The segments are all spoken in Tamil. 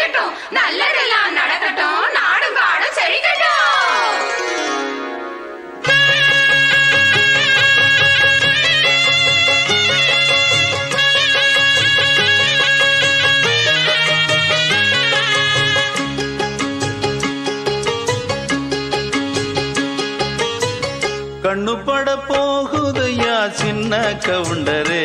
பலிக்கட்டும் நல்லதெல்லாம் நடக்கட்டும். நாடும் காடும் செழிக்கட்டும். கண்ணு பட போகுதையா சின்ன கவுண்டரே.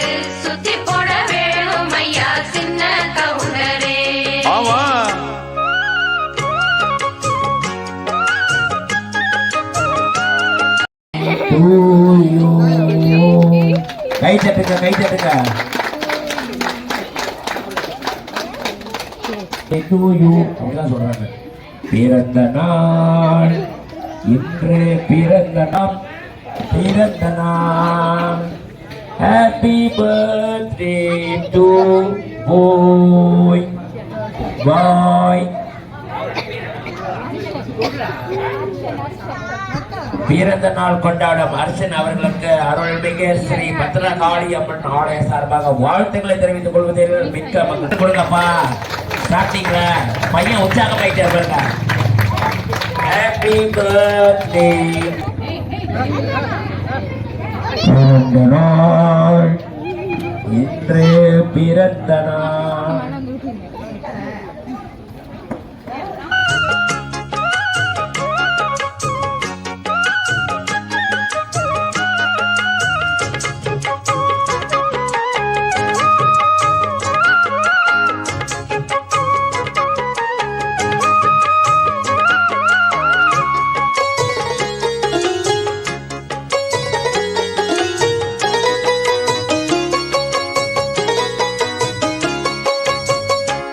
கை தட்டுங்க கை தட்டுங்க. அப்படிதான் சொல்றாங்க. பிறந்த நாள் இன்று பிறந்த நாள் பிறந்த நாள் ஹாப்பி பர்த்டே டு போய் பாய் பிறந்த நாள் கொண்டாடும் அரசன் அவர்களுக்கு அருள்மிகு ஸ்ரீ பத்ரகாளி அம்மன் ஆலய சார்பாக வாழ்த்துக்களை தெரிவித்துக் கொள்வதில் மிக்க மக்கள் கொடுங்கப்பா. ஸ்டார்டிங்ல பையன் உற்சாகமாயிட்டே இருப்பாங்க ஹாப்பி பர்த்டே பிறந்த நாள். இன்று பிறந்த நாள்.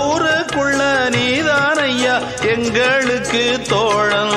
இந்த ஊருக்குள்ள நீதானையா எங்களுக்கு தோழன்